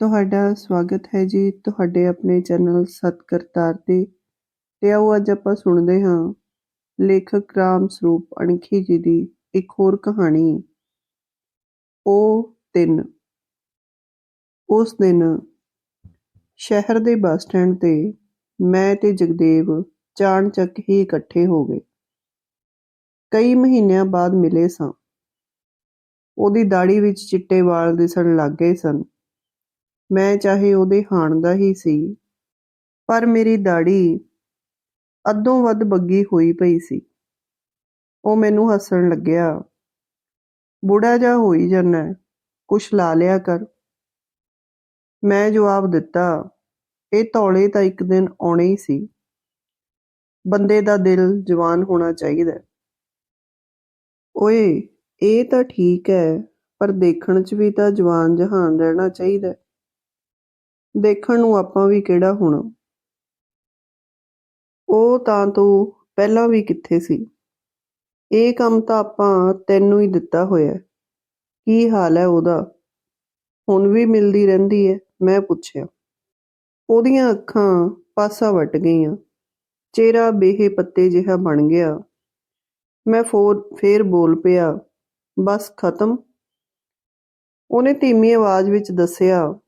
ਤੁਹਾਡਾ ਸਵਾਗਤ ਹੈ ਜੀ ਤੁਹਾਡੇ ਆਪਣੇ ਚੈਨਲ ਸਤਕਰਤਾਰ ਤੇ ਤੇ ਆਓ ਅੱਜ ਆਪਾਂ ਸੁਣਦੇ ਹਾਂ ਲੇਖਕ ਰਾਮ ਸਰੂਪ ਅਣਖੀ ਜੀ ਦੀ ਇੱਕ ਹੋਰ ਕਹਾਣੀ। ਉਹ ਤਿੰਨ। ਉਸ ਦਿਨ ਸ਼ਹਿਰ ਦੇ ਬੱਸ ਸਟੈਂਡ ਤੇ ਮੈਂ ਤੇ ਜਗਦੇਵ ਚਾਣਚੱਕ ਹੀ ਇਕੱਠੇ ਹੋ ਗਏ। ਕਈ ਮਹੀਨਿਆਂ ਬਾਅਦ ਮਿਲੇ ਸਾਂ। ਉਹਦੀ ਦਾੜੀ ਵਿੱਚ ਚਿੱਟੇ ਵਾਲ ਦਿਸਣ ਲੱਗ ਗਏ ਸਨ। ਮੈਂ ਚਾਹੇ ਉਹਦੇ ਹਾਣ ਦਾ ਹੀ ਸੀ। ਪਰ ਮੇਰੀ ਦਾੜੀ ਅੱਧੋਂ ਵੱਧ ਬੱਗੀ ਹੋਈ ਪਈ ਸੀ। ਉਹ ਮੈਨੂੰ ਹੱਸਣ ਲੱਗਿਆ। ਬੁੜਾ ਜਾ ਹੋਈ ਜਾਂਦਾ ਕੁਛ ਲਾ ਲਿਆ ਕਰ। ਮੈਂ ਜਵਾਬ ਦਿੱਤਾ। ਇਹ ਤੌਲੇ ਤਾਂ ਇੱਕ ਦਿਨ ਆਉਣੇ ਹੀ ਸੀ। ਬੰਦੇ ਦਾ ਦਿਲ ਜਵਾਨ ਹੋਣਾ ਚਾਹੀਦਾ ਓਏ, ਇਹ ਤਾਂ ਠੀਕ ਹੈ, ਪਰ ਦੇਖਣ 'ਚ ਵੀ ਤਾਂ ਜਵਾਨ ਜਹਾਨ ਰਹਿਣਾ ਚਾਹੀਦਾ ਦੇਖਣ ਨੂੰ ਆਪਾਂ ਵੀ ਕਿਹੜਾ ਹੋਣਾ। ਉਹ ਤਾਂ ਤੂੰ ਪਹਿਲਾਂ ਵੀ ਕਿੱਥੇ ਸੀ। ਇਹ ਕੰਮ ਤਾਂ ਆਪਾਂ ਤੈਨੂੰ ਹੀ ਦਿੱਤਾ ਹੋਇਆ ਕੀ ਹਾਲ ਹੈ ਉਹਦਾ? ਹੁਣ ਵੀ ਮਿਲਦੀ ਰਹਿੰਦੀ ਹੈ, ਮੈਂ ਪੁੱਛਿਆ। ਉਹਦੀਆਂ ਅੱਖਾਂ ਪਾਸਾ ਵੱਟ ਗਈਆਂ। ਚਿਹਰਾ ਬੇਹੇ ਪੱਤੇ ਜਿਹਾ ਬਣ ਗਿਆ। ਮੈਂ ਫੋਰ, ਫੇਰ ਬੋਲ ਪਿਆ, ਬਸ, ਖਤਮ? ਉਹਨੇ ਧੀਮੀ ਆਵਾਜ਼ ਵਿੱਚ ਦੱਸਿਆ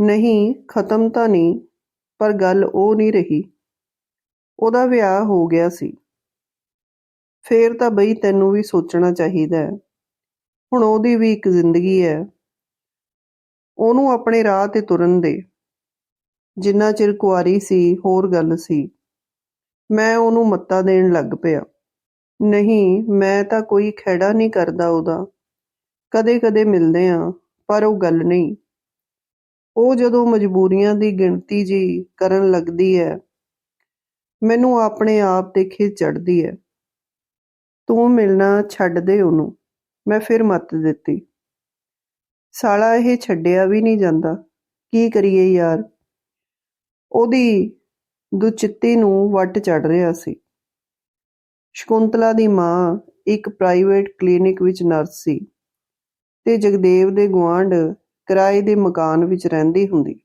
ਨਹੀਂ, ਖਤਮ ਤਾਂ ਨਹੀਂ, ਪਰ ਗੱਲ ਉਹ ਨਹੀਂ ਰਹੀ। ਉਹਦਾ ਵਿਆਹ ਹੋ ਗਿਆ ਸੀ। ਫੇਰ ਤਾਂ ਬਈ ਤੈਨੂੰ ਵੀ ਸੋਚਣਾ ਚਾਹੀਦਾ ਹੈ। ਹੁਣ ਉਹਦੀ ਵੀ ਇੱਕ ਜ਼ਿੰਦਗੀ ਹੈ। ਉਹਨੂੰ ਆਪਣੇ ਰਾਹ ਤੇ ਤੁਰਨ ਦੇ। ਜਿੰਨਾ ਚਿਰ ਕੁਆਰੀ ਸੀ, ਹੋਰ ਗੱਲ ਸੀ। ਮੈਂ ਉਹਨੂੰ ਮੱਤਾ ਦੇਣ ਲੱਗ ਪਿਆ। ਨਹੀਂ, ਮੈਂ ਤਾਂ ਕੋਈ ਖਹਿੜਾ ਨਹੀਂ ਕਰਦਾ ਉਹਦਾ। ਕਦੇ-ਕਦੇ ਮਿਲਦੇ ਆਂ ਪਰ ਉਹ ਗੱਲ ਨਹੀਂ। ਉਹ ਜਦੋਂ ਮਜਬੂਰੀਆਂ ਦੀ ਗਿਣਤੀ ਜਿਹੀ ਕਰਨ ਲੱਗਦੀ ਹੈ, ਮੈਨੂੰ ਆਪਣੇ ਆਪ ਤੇ ਖਿੱਚ ਚੜ੍ਹਦੀ ਹੈ। ਤੂੰ ਮਿਲਣਾ ਛੱਡ ਦੇ ਉਹਨੂੰ, ਮੈਂ ਫਿਰ ਮੱਤ ਦਿੱਤੀ। ਸਾਲਾ ਇਹ ਛੱਡਿਆ ਵੀ ਨਹੀਂ ਜਾਂਦਾ, ਕੀ ਕਰੀਏ ਯਾਰ? ਉਹਦੀ ਦੁਚਿੱਤੀ ਨੂੰ ਵੱਟ ਚੜ ਰਿਹਾ ਸੀ। ਸ਼ਕੁੰਤਲਾ ਦੀ ਮਾਂ ਇੱਕ ਪ੍ਰਾਈਵੇਟ ਕਲੀਨਿਕ ਵਿੱਚ ਨਰਸ ਸੀ ਤੇ ਜਗਦੇਵ ਦੇ ਗੁਆਂਢ ਕਿਰਾਏ ਦੇ ਮਕਾਨ ਵਿੱਚ ਰਹਿੰਦੀ ਹੁੰਦੀ।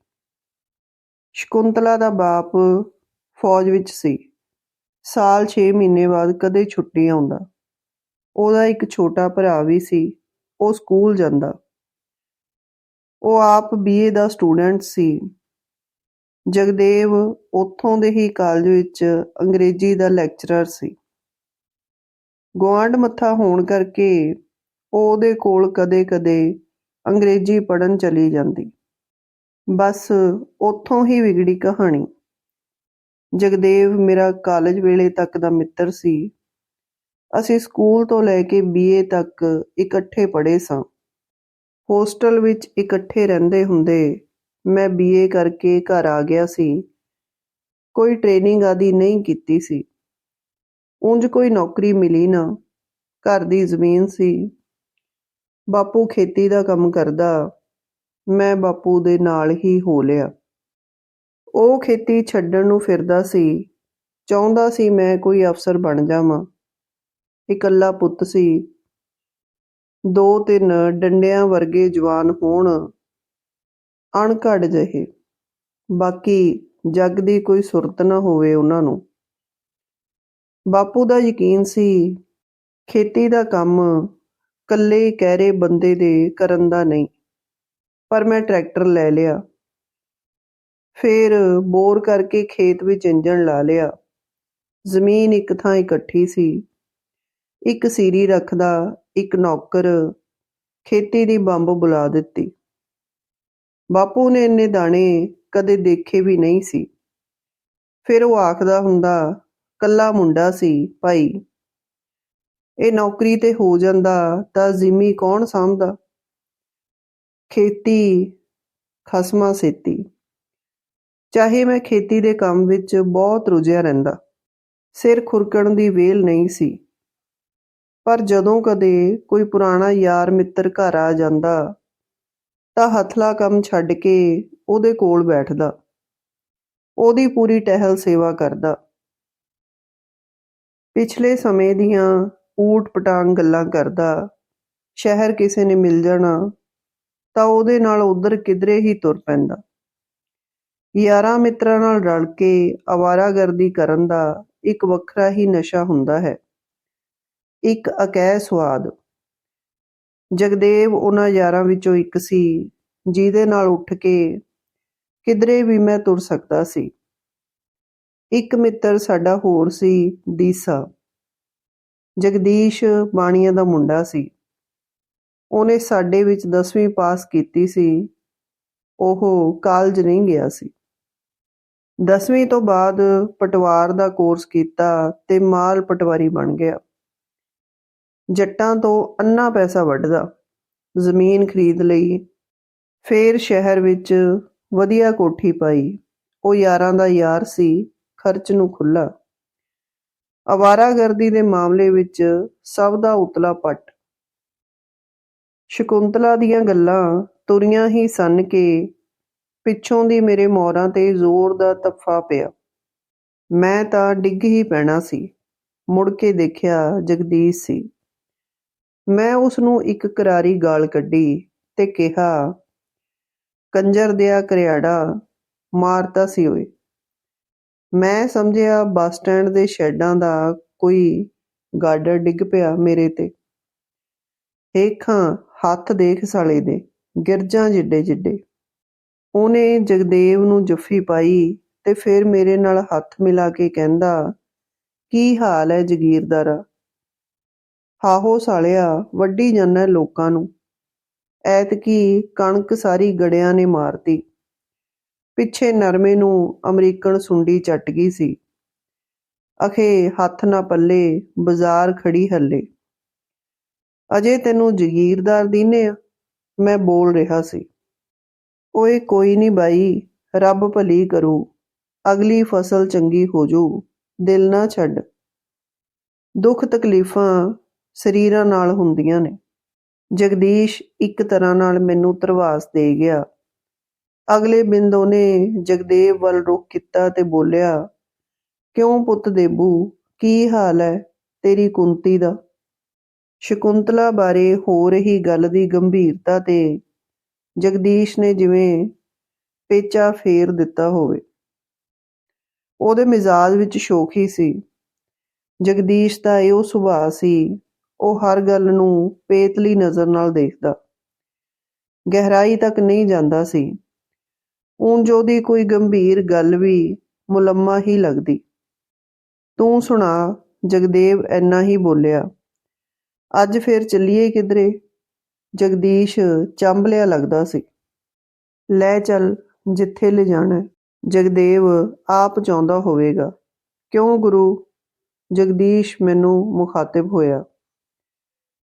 ਸ਼ਕੁੰਤਲਾ ਦਾ ਬਾਪ ਫੌਜ ਵਿੱਚ ਸੀ। ਸਾਲ 6 ਮਹੀਨੇ ਬਾਅਦ ਕਦੇ ਛੁੱਟੀ ਆਉਂਦਾ। ਉਹਦਾ ਇੱਕ ਛੋਟਾ ਭਰਾ ਵੀ ਸੀ। ਉਹ ਸਕੂਲ ਜਾਂਦਾ। ਉਹ ਆਪ ਬੀਏ ਦਾ ਸਟੂਡੈਂਟ ਸੀ। ਜਗਦੇਵ ਉੱਥੋਂ ਦੇ ਹੀ ਕਾਲਜ ਵਿੱਚ ਅੰਗਰੇਜ਼ੀ ਦਾ ਲੈਕਚਰਰ ਸੀ। ਗੁਆਂਢ ਮੱਥਾ ਹੋਣ ਕਰਕੇ ਉਹਦੇ ਕੋਲ ਕਦੇ-ਕਦੇ ਅੰਗਰੇਜ਼ੀ ਪੜਨ ਚਲੀ ਜਾਂਦੀ। ਬਸ ਉੱਥੋਂ ਹੀ ਵਿਗੜੀ ਕਹਾਣੀ। ਜਗਦੇਵ ਮੇਰਾ ਕਾਲਜ ਵੇਲੇ ਤੱਕ ਦਾ ਮਿੱਤਰ ਸੀ। ਅਸੀਂ ਸਕੂਲ ਤੋਂ ਲੈ ਕੇ ਬੀਏ ਤੱਕ ਇਕੱਠੇ ਪੜ੍ਹੇ ਸਾਂ। ਹੋਸਟਲ ਵਿੱਚ ਇਕੱਠੇ ਰਹਿੰਦੇ ਹੁੰਦੇ ਮੈਂ ਬੀਏ ਕਰਕੇ ਘਰ ਆ ਗਿਆ ਸੀ। ਕੋਈ ਟ੍ਰੇਨਿੰਗ ਆਦੀ ਨਹੀਂ ਕੀਤੀ ਸੀ। ਉਂਝ ਕੋਈ ਨੌਕਰੀ ਮਿਲੀ ਨਾ। ਘਰ ਦੀ ਜ਼ਮੀਨ ਸੀ। ਬਾਪੂ ਖੇਤੀ ਦਾ ਕੰਮ ਕਰਦਾ। ਮੈਂ ਬਾਪੂ ਦੇ ਨਾਲ ਹੀ ਹੋ ਲਿਆ। ਉਹ ਖੇਤੀ ਛੱਡਣ ਨੂੰ ਫਿਰਦਾ ਸੀ। ਚਾਹੁੰਦਾ ਸੀ ਮੈਂ ਕੋਈ ਅਫਸਰ ਬਣ ਜਾਵਾਂ। ਇਕੱਲਾ ਪੁੱਤ ਸੀ। ਦੋ ਤਿੰਨ ਡੰਡਿਆਂ ਵਰਗੇ ਜਵਾਨ ਹੋਣ ਅਣਘੜ ਜਿਹੇ। ਬਾਕੀ ਜੱਗ ਦੀ ਕੋਈ ਸੁਰਤ ਨਾ ਹੋਵੇ ਉਹਨਾਂ ਨੂੰ। ਬਾਪੂ ਦਾ ਯਕੀਨ ਸੀ, ਖੇਤੀ ਦਾ ਕੰਮ ਕੱਲੇ ਕਹਿਰੇ ਬੰਦੇ ਦੇ ਕਰਨ ਦਾ ਨਹੀਂ। ਪਰ ਮੈਂ ਟਰੈਕਟਰ ਲੈ ਲਿਆ। ਫੇਰ ਬੋਰ ਕਰਕੇ ਖੇਤ ਵਿੱਚ ਇੰਜਣ ਲਾ ਲਿਆ। ਜ਼ਮੀਨ ਇੱਕ ਥਾਂ ਇਕੱਠੀ ਸੀ। ਇੱਕ ਸੀਰੀ ਰੱਖਦਾ, ਇੱਕ ਨੌਕਰ ਖੇਤੀ ਦੀ ਬੰਬ ਬੁਲਾ ਦਿੱਤੀ। ਬਾਪੂ ਨੇ ਇੰਨੇ ਦਾਣੇ ਕਦੇ ਦੇਖੇ ਵੀ ਨਹੀਂ ਸੀ। ਫਿਰ ਉਹ ਆਖਦਾ ਹੁੰਦਾ, ਕੱਲਾ ਮੁੰਡਾ ਸੀ, ਭਾਈ। ਇਹ ਨੌਕਰੀ ਤੇ ਹੋ ਜਾਂਦਾ ਤਾਂ ਜ਼ਿਮੀ ਕੌਣ ਸਾਂਭਦਾ? ਖੇਤੀ, ਖਸਮਾ ਸੇਤੀ। ਚਾਹੇ ਮੈਂ ਖੇਤੀ ਦੇ ਕੰਮ ਵਿੱਚ ਬਹੁਤ ਰੁਝਿਆ ਰਹਿੰਦਾ, ਸਿਰ ਖੁਰਕਣ ਦੀ ਵੇਲ ਨਹੀਂ ਸੀ। ਪਰ ਜਦੋਂ ਕਦੇ ਕੋਈ ਪੁਰਾਣਾ ਯਾਰ ਮਿੱਤਰ ਘਰ ਆ ਜਾਂਦਾ, ਤਾਂ ਹਥਲਾ ਕੰਮ ਛੱਡ ਕੇ ਉਹਦੇ ਕੋਲ ਬੈਠਦਾ। ਉਹਦੀ ਪੂਰੀ ਟਹਿਲ ਸੇਵਾ ਕਰਦਾ। ਪਿਛਲੇ ਸਮੇਂ ਦੀਆਂ ਊਟ ਪਟਾਂਗ ਗੱਲਾਂ ਕਰਦਾ, ਸ਼ਹਿਰ ਕਿਸੇ ਨੇ ਮਿਲ ਜਾਣਾ, ਤਾਂ ਉਹਦੇ ਨਾਲ ਉਧਰ ਕਿਧਰੇ ਹੀ ਤੁਰ ਪੈਂਦਾ। ਯਾਰਾਂ ਮਿੱਤਰਾਂ ਨਾਲ ਰਲ ਕੇ ਅਵਾਰਾਗਰਦੀ ਕਰਨ ਦਾ ਇੱਕ ਵੱਖਰਾ ਹੀ ਨਸ਼ਾ ਹੁੰਦਾ ਹੈ। ਇੱਕ ਅਕਹਿ ਸਵਾਦ ਜਗਦੇਵ ਉਹਨਾਂ ਯਾਰਾਂ ਵਿੱਚੋਂ ਇੱਕ ਸੀ, ਜਿਹਦੇ ਨਾਲ ਉੱਠ ਕੇ ਕਿਧਰੇ ਵੀ ਮੈਂ ਤੁਰ ਸਕਦਾ ਸੀ। ਇੱਕ ਮਿੱਤਰ ਸਾਡਾ ਹੋਰ ਸੀ ਦੀਸਾ ਜਗਦੀਸ਼ ਬਾਣੀਆਂ ਦਾ ਮੁੰਡਾ ਸੀ। ਉਹਨੇ ਸਾਡੇ ਵਿੱਚ 10ਵੀਂ ਪਾਸ ਕੀਤੀ ਸੀ। ਉਹ ਕਾਲਜ ਨਹੀਂ ਗਿਆ ਸੀ। 10ਵੀਂ ਤੋਂ ਬਾਅਦ ਪਟਵਾਰ ਦਾ ਕੋਰਸ ਕੀਤਾ ਤੇ ਮਾਲ ਪਟਵਾਰੀ ਬਣ ਗਿਆ। ਜੱਟਾਂ ਤੋਂ ਅੰਨਾ ਪੈਸਾ ਵੱਢਦਾ, ਜ਼ਮੀਨ ਖਰੀਦ ਲਈ, ਫੇਰ ਸ਼ਹਿਰ ਵਿੱਚ ਵਧੀਆ ਕੋਠੀ ਪਾਈ, ਉਹ ਯਾਰਾਂ ਦਾ ਯਾਰ ਸੀ, ਖਰਚ ਨੂੰ ਖੁੱਲਾ ਅਵਾਰਾਗਰਦੀ ਦੇ ਮਾਮਲੇ ਵਿੱਚ ਸਭ ਦਾ ਉਤਲਾ ਪੱਟ। ਸ਼ਕੁੰਤਲਾ ਦੀਆਂ ਗੱਲਾਂ ਤੁਰੀਆਂ ਹੀ ਸਨ ਕਿ ਪਿੱਛੋਂ ਦੀ ਮੇਰੇ ਮੋਰਾਂ ਤੇ ਜ਼ੋਰ ਦਾ ਤੱਫਾ ਪਿਆ। ਮੈਂ ਤਾਂ ਡਿੱਗ ਹੀ ਪੈਣਾ ਸੀ। ਮੁੜ ਕੇ ਦੇਖਿਆ ਜਗਦੀਸ਼ ਸੀ। ਮੈਂ ਉਸ ਨੂੰ ਇੱਕ ਕਰਾਰੀ ਗਾਲ ਕੱਢੀ ਤੇ ਕਿਹਾ, ਕੰਜਰ ਦਿਆ ਕਰਿਆੜਾ, ਮਾਰਤਾ ਸੀ ਓਏ। ਮੈਂ ਸਮਝਿਆ ਬੱਸ ਸਟੈਂਡ ਦੇ ਸ਼ੈਡਾਂ ਦਾ ਕੋਈ ਗਾਡਰ ਡਿੱਗ ਪਿਆ ਮੇਰੇ ਤੇ। ਹੇਖਾਂ ਹੱਥ ਦੇਖ ਸਾਲੇ ਦੇ, ਗਿਰਜਾਂ ਜਿੱਡੇ ਜਿੱਡੇ। ਉਹਨੇ ਜਗਦੇਵ ਨੂੰ ਜੱਫੀ ਪਾਈ ਤੇ ਫਿਰ ਮੇਰੇ ਨਾਲ ਹੱਥ ਮਿਲਾ ਕੇ ਕਹਿੰਦਾ, ਕੀ ਹਾਲ ਹੈ ਜਗੀਰਦਾਰਾ ਹਾਹੋ ਸਾਲਿਆ ਵੱਡੀ ਜਾਂਦਾ ਲੋਕਾਂ ਨੂੰ। ਐਤਕੀ ਕਣਕ ਸਾਰੀ ਗੜਿਆਂ ਨੇ ਮਾਰਤੀ। ਪਿੱਛੇ ਨਰਮੇ ਨੂੰ ਅਮਰੀਕਨ ਸੁੰਡੀ ਚੱਟ ਗਈ ਸੀ। ਅਖੇ ਹੱਥ ਨਾ ਪੱਲੇ, ਬਾਜ਼ਾਰ ਖੜੀ ਹੱਲੇ। ਅਜੇ ਤੈਨੂੰ ਜਗੀਰਦਾਰ ਦੀਨੇ ਆ, ਮੈਂ ਬੋਲ ਰਿਹਾ ਸੀ। ਓਏ ਕੋਈ ਨਹੀਂ ਬਾਈ, ਰੱਬ ਭਲੀ ਕਰੂ, ਅਗਲੀ ਫਸਲ ਚੰਗੀ ਹੋ ਜੂ, ਦਿਲ ਨਾ ਛੱਡ। ਦੁੱਖ ਤਕਲੀਫਾਂ ਸਰੀਰਾਂ ਨਾਲ ਹੁੰਦੀਆਂ ਨੇ। ਜਗਦੀਸ਼ ਇੱਕ ਤਰ੍ਹਾਂ ਨਾਲ ਮੈਨੂੰ ਤਰਵਾਸ ਦੇ ਗਿਆ। ਅਗਲੇ ਬਿੰਦ ਉਹਨੇ ਜਗਦੇਵ ਵੱਲ ਰੁਖ ਕੀਤਾ ਤੇ ਬੋਲਿਆ, ਕਿਉਂ ਪੁੱਤ ਦੇਬੂ, ਕੀ ਹਾਲ ਹੈ ਤੇਰੀ ਕੁੰਤੀ ਦਾ? ਸ਼ਕੁੰਤਲਾ ਬਾਰੇ ਹੋ ਰਹੀ ਗੱਲ ਦੀ ਗੰਭੀਰਤਾ ਤੇ ਜਗਦੀਸ਼ ਨੇ ਜਿਵੇਂ ਪੇਚਾ ਫੇਰ ਦਿੱਤਾ ਹੋਵੇ। ਉਹਦੇ ਮਿਜ਼ਾਜ ਵਿੱਚ ਸ਼ੋਖੀ ਸੀ। ਜਗਦੀਸ਼ ਦਾ ਇਹੋ ਸੁਭਾਅ ਸੀ, ਉਹ ਹਰ ਗੱਲ ਨੂੰ ਪੇਤਲੀ ਨਜ਼ਰ ਨਾਲ ਦੇਖਦਾ। ਗਹਿਰਾਈ ਤੱਕ ਨਹੀਂ ਜਾਂਦਾ ਸੀ। ਉਂਝ ਉਹਦੀ ਕੋਈ ਗੰਭੀਰ ਗੱਲ ਵੀ ਮੁਲੰਮਾ ਹੀ ਲੱਗਦੀ। ਤੂੰ ਸੁਣਾ, ਜਗਦੇਵ ਐਨਾ ਹੀ ਬੋਲਿਆ, ਅੱਜ ਫੇਰ ਚੱਲੀਏ ਕਿਧਰੇ? ਜਗਦੀਸ਼ ਚੰਬਲਿਆ ਲੱਗਦਾ ਸੀ। ਲੈ ਚੱਲ, ਜਿੱਥੇ ਲੈ ਜਾਣਾ ਜਗਦੇਵ ਆਪ ਚਾਹੁੰਦਾ ਹੋਵੇਗਾ। ਕਿਉਂ ਗੁਰੂ? ਜਗਦੀਸ਼ ਮੈਨੂੰ ਮੁਖਾਤਿਬ ਹੋਇਆ,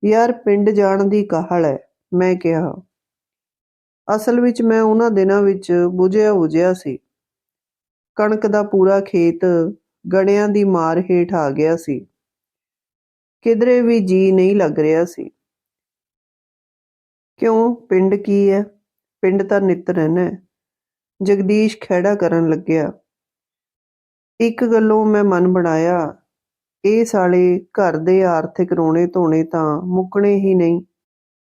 ਯਾਰ ਪਿੰਡ ਜਾਣ ਦੀ ਕਾਹਲ ਹੈ, ਮੈਂ ਕਿਹਾ। ਅਸਲ ਵਿੱਚ ਮੈਂ ਉਹਨਾਂ ਦਿਨਾਂ ਵਿੱਚ ਬੁਝਿਆ ਬੁਝਿਆ ਸੀ। ਕਣਕ ਦਾ ਪੂਰਾ ਖੇਤ ਗੜਿਆਂ ਦੀ ਮਾਰ ਹੇਠ ਆ ਗਿਆ ਸੀ। ਕਿਧਰੇ ਵੀ ਜੀ ਨਹੀਂ ਲੱਗ ਰਿਹਾ ਸੀ। ਕਿਉਂ? ਪਿੰਡ ਕੀ ਹੈ ਪਿੰਡ ਤਾਂ ਨਿੱਤ ਰਹਿਣਾ ਜਗਦੀਸ਼ ਖਹਿੜਾ ਕਰਨ ਲੱਗਿਆ। ਇੱਕ ਗੱਲੋਂ ਮੈਂ ਮਨ ਬਣਾਇਆ, ਇਹ ਸਾਲੇ ਘਰ ਦੇ ਆਰਥਿਕ ਰੋਣੇ ਧੋਣੇ ਤਾਂ ਮੁੱਕਣੇ ਹੀ ਨਹੀਂ।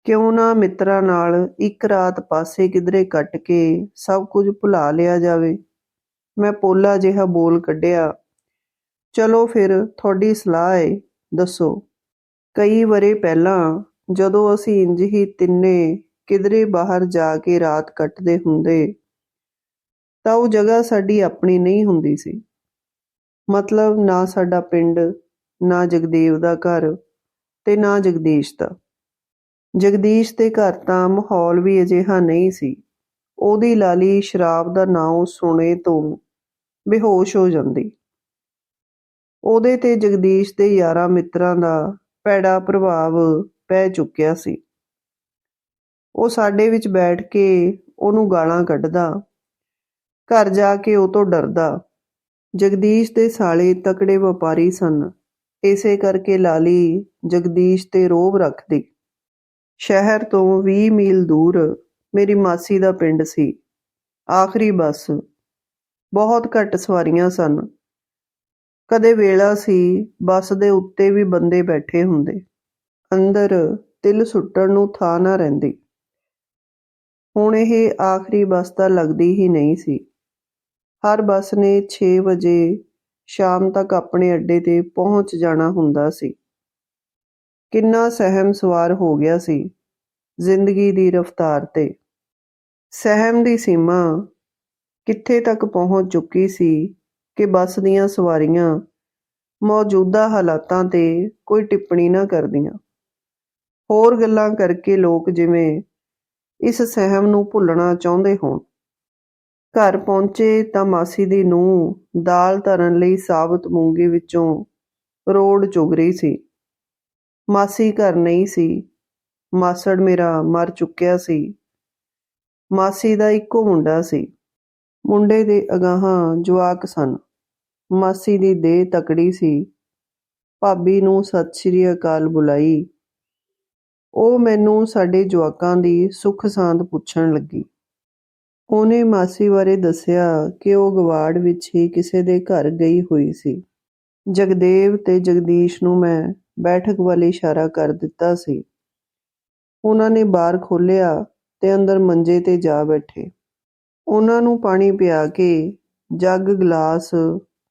ਕਿਉਂ ਨਾ ਮਿੱਤਰਾਂ ਨਾਲ ਇੱਕ ਰਾਤ ਪਾਸੇ ਕਿਧਰੇ ਕੱਟ ਕੇ ਸਭ ਕੁਝ ਭੁਲਾ ਲਿਆ ਜਾਵੇ? ਮੈਂ ਪੋਲਾ ਜਿਹਾ ਬੋਲ ਕੱਢਿਆ। ਚਲੋ ਫਿਰ, ਤੁਹਾਡੀ ਸਲਾਹ ਏ, ਦੱਸੋ। ਕਈ ਵਰੇ ਪਹਿਲਾਂ ਜਦੋਂ ਅਸੀਂ ਇੰਜ ਹੀ ਤਿੰਨੇ ਕਿਧਰੇ ਬਾਹਰ ਜਾ ਕੇ ਰਾਤ ਕੱਟਦੇ ਹੁੰਦੇ, ਤਾਂ ਉਹ ਜਗ੍ਹਾ ਸਾਡੀ ਆਪਣੀ ਨਹੀਂ ਹੁੰਦੀ ਸੀ। ਮਤਲਬ ਨਾ ਸਾਡਾ ਪਿੰਡ, ਨਾ ਜਗਦੇਵ ਦਾ ਘਰ ਤੇ ਨਾ ਜਗਦੀਸ਼ ਦਾ। ਜਗਦੀਸ਼ ਦੇ ਘਰ ਤਾਂ ਮਾਹੌਲ ਵੀ ਅਜਿਹਾ ਨਹੀਂ ਸੀ। ਉਹਦੀ ਲਾਲੀ ਸ਼ਰਾਬ ਦਾ ਨਾਮ ਸੁਣੇ ਤੋਂ ਬੇਹੋਸ਼ ਹੋ ਜਾਂਦੀ। ਉਹਦੇ ਤੇ ਜਗਦੀਸ਼ ਦੇ ਯਾਰਾਂ ਮਿੱਤਰਾਂ ਦਾ ਭੈੜਾ ਪ੍ਰਭਾਵ ਪੈ ਚੁੱਕਿਆ ਸੀ। ਉਹ ਸਾਡੇ ਵਿੱਚ ਬੈਠ ਕੇ ਉਹਨੂੰ ਗਾਲਾਂ ਕੱਢਦਾ, ਘਰ ਜਾ ਕੇ ਉਹ ਤੋਂ ਡਰਦਾ। ਜਗਦੀਸ਼ ਦੇ ਸਾਲੇ ਤਕੜੇ ਵਪਾਰੀ ਸਨ। ਇਸੇ ਕਰਕੇ ਲਾਲੀ ਜਗਦੀਸ਼ ਤੇ ਰੋਬ ਰੱਖਦੀ। ਸ਼ਹਿਰ ਤੋਂ ਵੀਹ ਮੀਲ ਦੂਰ ਮੇਰੀ ਮਾਸੀ ਦਾ ਪਿੰਡ ਸੀ। ਆਖਰੀ ਬੱਸ। ਬਹੁਤ ਘੱਟ ਸਵਾਰੀਆਂ ਸਨ। ਕਦੇ ਵੇਲਾ ਸੀ, ਬੱਸ ਦੇ ਉੱਤੇ ਵੀ ਬੰਦੇ ਬੈਠੇ ਹੁੰਦੇ। ਅੰਦਰ ਤਿਲ ਸੁੱਟਣ ਨੂੰ ਥਾਂ ਨਾ ਰਹਿੰਦੀ। ਹੁਣ ਇਹ ਆਖਰੀ ਬੱਸ ਤਾਂ ਲੱਗਦੀ ਹੀ ਨਹੀਂ ਸੀ। ਹਰ ਬੱਸ ਨੇ 6 ਵਜੇ ਸ਼ਾਮ ਤੱਕ ਆਪਣੇ ਅੱਡੇ ਤੇ ਪਹੁੰਚ ਜਾਣਾ ਹੁੰਦਾ ਸੀ। ਕਿੰਨਾ ਸਹਿਮ ਸਵਾਰ ਹੋ ਗਿਆ ਸੀ ਜ਼ਿੰਦਗੀ ਦੀ ਰਫ਼ਤਾਰ ਤੇ। ਸਹਿਮ ਦੀ ਸੀਮਾ ਕਿੱਥੇ ਤੱਕ ਪਹੁੰਚ ਚੁੱਕੀ ਸੀ ਕਿ ਬੱਸ ਦੀਆਂ ਸਵਾਰੀਆਂ ਮੌਜੂਦਾ ਹਾਲਾਤਾਂ ਤੇ ਕੋਈ ਟਿੱਪਣੀ ਨਾ ਕਰਦੀਆਂ? ਹੋਰ ਗੱਲਾਂ ਕਰਕੇ ਲੋਕ ਜਿਵੇਂ ਇਸ ਸਹਿਮ ਨੂੰ ਭੁੱਲਣਾ ਚਾਹੁੰਦੇ ਹੋਣ। ਘਰ ਪਹੁੰਚੇ ਤਾਂ ਮਾਸੀ ਦੀ ਨੂੰਹ ਦਾਲ ਧਰਨ ਲਈ ਸਾਬਤ ਮੂੰਗੀ ਵਿੱਚੋਂ ਰੋੜ ਚੁਗ ਰਹੀ ਸੀ। ਮਾਸੀ ਘਰ ਨਹੀਂ ਸੀ। ਮਾਸੜ ਮੇਰਾ ਮਰ ਚੁੱਕਿਆ ਸੀ। ਮਾਸੀ ਦਾ ਇੱਕੋ ਮੁੰਡਾ ਸੀ। ਮੁੰਡੇ ਦੇ ਅਗਾਹਾਂ ਜਵਾਕ ਸਨ। ਮਾਸੀ ਦੀ ਦੇਹ ਤਕੜੀ ਸੀ। ਭਾਬੀ ਨੂੰ ਸਤਿ ਸ੍ਰੀ ਅਕਾਲ ਬੁਲਾਈ। ਉਹ ਮੈਨੂੰ ਸਾਡੇ ਜਵਾਕਾਂ ਦੀ ਸੁੱਖ ਸਾਂਦ ਪੁੱਛਣ ਲੱਗੀ। ਉਹਨੇ ਮਾਸੀ ਬਾਰੇ ਦੱਸਿਆ ਕਿ ਉਹ ਗਵਾੜ ਵਿੱਚ ਹੀ ਕਿਸੇ ਦੇ ਘਰ ਗਈ ਹੋਈ ਸੀ। ਜਗਦੇਵ ਤੇ ਜਗਦੀਸ਼ ਨੂੰ ਮੈਂ ਬੈਠਕ ਵੱਲ ਇਸ਼ਾਰਾ ਕਰ ਦਿੱਤਾ ਸੀ। ਉਹਨਾਂ ਨੇ ਬਾਰ ਖੋਲ੍ਹਿਆ ਤੇ ਅੰਦਰ ਮੰਜੇ ਤੇ ਜਾ ਬੈਠੇ। ਉਹਨਾਂ ਨੂੰ ਪਾਣੀ ਪਿਆ ਕੇ ਜੱਗ ਗਲਾਸ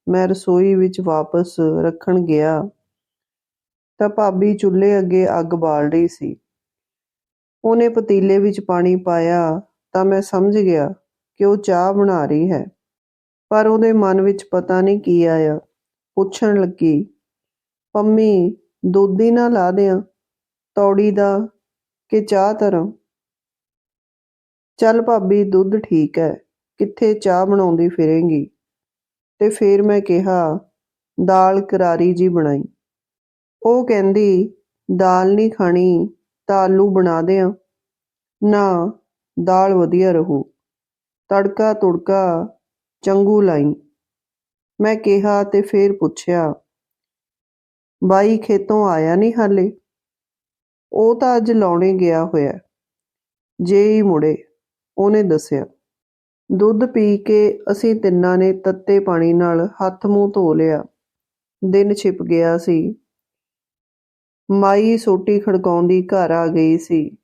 ਮੈਂ ਰਸੋਈ ਵਿੱਚ ਵਾਪਸ ਰੱਖਣ ਗਿਆ ਤਾਂ ਭਾਬੀ ਚੁੱਲ੍ਹੇ ਅੱਗੇ ਅੱਗ ਬਾਲ ਰਹੀ ਸੀ। ਉਹਨੇ ਪਤੀਲੇ ਵਿੱਚ ਪਾਣੀ ਪਾਇਆ ਤਾਂ ਮੈਂ ਸਮਝ ਗਿਆ ਕਿ ਉਹ ਚਾਹ ਬਣਾ ਰਹੀ ਹੈ। ਪਰ ਉਹਦੇ ਮਨ ਵਿੱਚ ਪਤਾ ਨਹੀਂ ਕੀ ਆਇਆ। ਪੁੱਛਣ ਲੱਗੀ, ਪੰਮੀ ਦੁੱਧ ਹੀ ਨਾ ਲਾ ਦਿਆਂ, ਤੌੜੀ ਦਾ ਕਿ ਚਾਹ ਧਰਾਂ। ਚੱਲ ਭਾਬੀ, ਦੁੱਧ ਠੀਕ ਹੈ, ਕਿੱਥੇ ਚਾਹ ਬਣਾਉਂਦੀ ਫਿਰੇਂਗੀ? ਤੇ ਫੇਰ ਮੈਂ ਕਿਹਾ, ਦਾਲ ਕਰਾਰੀ ਜੀ ਬਣਾਈ। ਉਹ ਕਹਿੰਦੀ, ਦਾਲ ਨਹੀਂ ਖਾਣੀ, ਤਾਂ ਆਲੂ ਬਣਾ ਦਿਆਂ। ਨਾ, ਦਾਲ ਵਧੀਆ ਰਹੂ। ਤੜਕਾ ਤੁੜਕਾ ਚੰਗੂ ਲਾਈ। ਮੈਂ ਕਿਹਾ ਤੇ ਫੇਰ ਪੁੱਛਿਆ ਬਾਈ ਖੇਤੋਂ ਆਇਆ ਨਹੀਂ ਹਾਲੇ। ਉਹ ਤਾਂ ਅੱਜ ਲਾਉਣੇ ਗਿਆ ਹੋਇਆ। ਜੇ ਹੀ ਮੁੜੇ, ਉਹਨੇ ਦੱਸਿਆ। ਦੁੱਧ ਪੀ ਕੇ ਅਸੀਂ ਤਿੰਨਾਂ ਨੇ ਤੱਤੇ ਪਾਣੀ ਨਾਲ ਹੱਥ ਮੂੰਹ ਧੋ ਲਿਆ। ਦਿਨ ਛਿਪ ਗਿਆ ਸੀ। ਮਾਈ ਸੋਟੀ ਖੜਕਾਉਂਦੀ ਘਰ ਆ ਗਈ ਸੀ।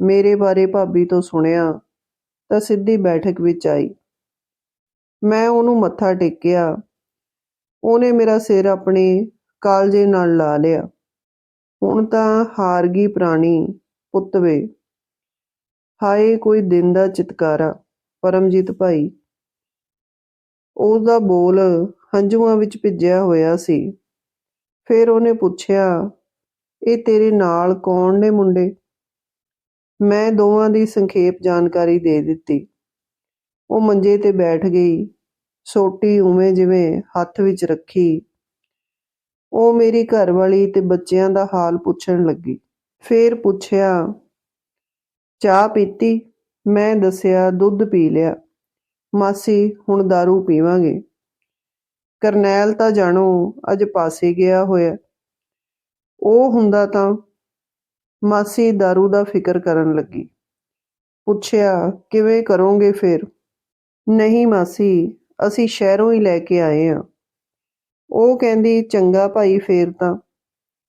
ਮੇਰੇ ਬਾਰੇ ਭਾਬੀ ਤੋਂ ਸੁਣਿਆ, ਤਾਂ ਸਿੱਧੀ ਬੈਠਕ ਵਿੱਚ ਆਈ। ਮੈਂ ਉਹਨੂੰ ਮੱਥਾ ਟੇਕਿਆ। ਉਹਨੇ ਮੇਰਾ ਸਿਰ ਆਪਣੇ ਕਾਲਜੇ ਨਾਲ ਲਾ ਲਿਆ। ਹੁਣ ਤਾਂ ਹਾਰ ਗਈ ਪ੍ਰਾਣੀ ਪੁੱਤਵੇ ਹਾਏ, ਕੋਈ ਦਿਨ ਦਾ ਚਿਤਕਾਰਾ, ਪਰਮਜੀਤ ਭਾਈ। ਉਹਦਾ ਬੋਲ ਹੰਝੂਆਂ ਵਿੱਚ ਭਿੱਜਿਆ ਹੋਇਆ ਸੀ। ਫਿਰ ਉਹਨੇ ਪੁੱਛਿਆ, ਇਹ ਤੇਰੇ ਨਾਲ ਕੌਣ ਨੇ ਮੁੰਡੇ? ਮੈਂ ਦੋਵਾਂ ਦੀ ਸੰਖੇਪ ਜਾਣਕਾਰੀ ਦੇ ਦਿੱਤੀ। ਉਹ ਮੰਜੇ ਤੇ ਬੈਠ ਗਈ, ਸੋਟੀ ਉਵੇਂ ਜਿਵੇਂ ਹੱਥ ਵਿੱਚ ਰੱਖੀ। ਉਹ ਮੇਰੀ ਘਰ ਵਾਲੀ ਤੇ ਬੱਚਿਆਂ ਦਾ ਹਾਲ ਪੁੱਛਣ ਲੱਗੀ। ਫੇਰ ਪੁੱਛਿਆ, "ਚਾਹ ਪੀਤੀ?" ਮੈਂ ਦੱਸਿਆ, "ਦੁੱਧ ਪੀ ਲਿਆ।" "ਮਾਸੀ, ਹੁਣ ਦਾਰੂ ਪੀਵਾਂਗੇ।" ਕਰਨੈਲ ਤਾਂ ਜਾਣੋ ਅੱਜ ਪਾਸੇ ਗਿਆ ਹੋਇਆ ਉਹ ਹੁੰਦਾ ਤਾਂ ਮਾਸੀ ਦਾਰੂ ਦਾ ਫ਼ਿਕਰ ਕਰਨ ਲੱਗੀ। ਪੁੱਛਿਆ, "ਕਿਵੇਂ ਕਰੋਂਗੇ ਫੇਰ?" "ਨਹੀਂ ਮਾਸੀ, ਅਸੀਂ ਸ਼ਹਿਰੋਂ ਹੀ ਲੈ ਕੇ ਆਏ ਹਾਂ ਉਹ ਕਹਿੰਦੀ, ਚੰਗਾ ਭਾਈ, ਫੇਰ ਤਾਂ।